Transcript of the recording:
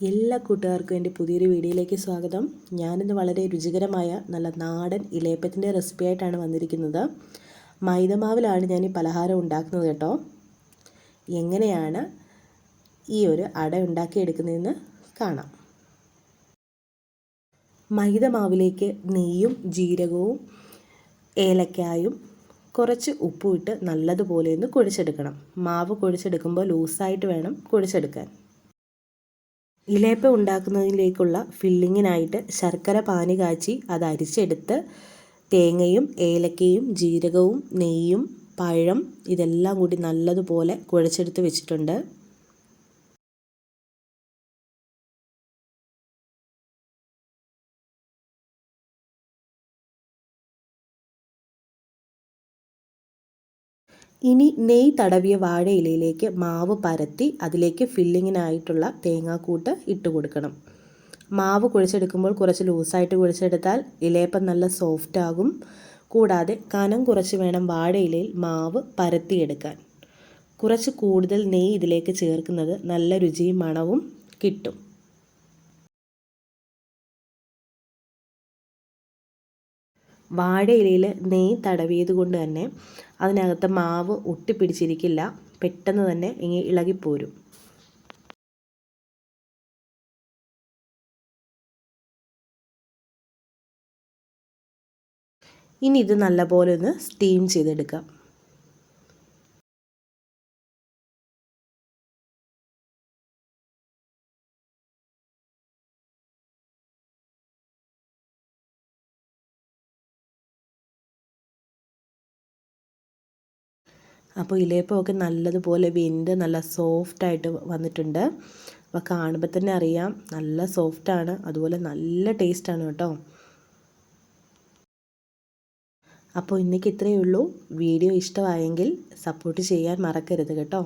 എല്ലാ കൂട്ടുകാർക്കും എന്റെ പുതിയൊരു വീഡിയോയിലേക്ക് സ്വാഗതം. ഞാനിന്ന് വളരെ രുചികരമായ നല്ല നാടൻ ഇലയപ്പത്തിന്റെ റെസിപ്പി ആയിട്ടാണ് വന്നിരിക്കുന്നത്. മൈദമാവിലാണ് ഞാൻ ഈ പലഹാരം ഉണ്ടാക്കുന്നത് കേട്ടോ. എങ്ങനെയാണ് ഈ ഒരു അട ഉണ്ടാക്കിയെടുക്കുന്നതെന്ന് കാണാം. മൈദമാവിലേക്ക് നെയ്യും ജീരകവും ഏലക്കായും കുറച്ച് ഉപ്പും ഇട്ട് നല്ലതുപോലെ ഒന്ന് കുഴിച്ചെടുക്കണം. മാവ് കുഴിച്ചെടുക്കുമ്പോൾ ലൂസായിട്ട് വേണം കുഴിച്ചെടുക്കാൻ. ഇലയപ്പം ഉണ്ടാക്കുന്നതിലേക്കുള്ള ഫില്ലിങ്ങിനായിട്ട് ശർക്കര പാനി കാച്ചി അത് അരിച്ചെടുത്ത് തേങ്ങയും ഏലക്കയും ജീരകവും നെയ്യും പഴം ഇതെല്ലാം കൂടി നല്ലതുപോലെ കുഴച്ചെടുത്ത് വെച്ചിട്ടുണ്ട്. ഇനി നെയ് തടവിയ വാഴയിലയിലേക്ക് മാവ് പരത്തി അതിലേക്ക് ഫില്ലിങ്ങിനായിട്ടുള്ള തേങ്ങാക്കൂട്ട് ഇട്ട് കൊടുക്കണം. മാവ് കുഴച്ചെടുക്കുമ്പോൾ കുറച്ച് ലൂസായിട്ട് കുഴച്ചെടുത്താൽ ഇലയപ്പം നല്ല സോഫ്റ്റ് ആകും. കൂടാതെ കനം കുറച്ച് വേണം വാഴയിലയിൽ മാവ് പരത്തിയെടുക്കാൻ. കുറച്ച് കൂടുതൽ നെയ്യ് ഇതിലേക്ക് ചേർക്കുന്നത് നല്ല രുചിയും മണവും കിട്ടും. വാഴയിലയിൽ നെയ്യ് തടവിയത് കൊണ്ട് തന്നെ അതിനകത്ത് മാവ് ഒട്ടിപ്പിടിച്ചിരിക്കില്ല. പെട്ടെന്ന് തന്നെ ഇങ്ങനെ ഇളകിപ്പോരും. ഇനി ഇത് നല്ലപോലെ ഒന്ന് സ്റ്റീം ചെയ്തെടുക്കാം. അപ്പോൾ ഇലയപ്പമൊക്കെ നല്ലതുപോലെ വെന്ത് നല്ല സോഫ്റ്റായിട്ട് വന്നിട്ടുണ്ട്. അപ്പോൾ കാണുമ്പോൾ തന്നെ അറിയാം നല്ല സോഫ്റ്റാണ് അതുപോലെ നല്ല ടേസ്റ്റാണ് കേട്ടോ. അപ്പോൾ ഇന്നേക്ക് ഇത്രയേ ഉള്ളൂ. വീഡിയോ ഇഷ്ടമായെങ്കിൽ സപ്പോർട്ട് ചെയ്യാൻ മറക്കരുത് കേട്ടോ.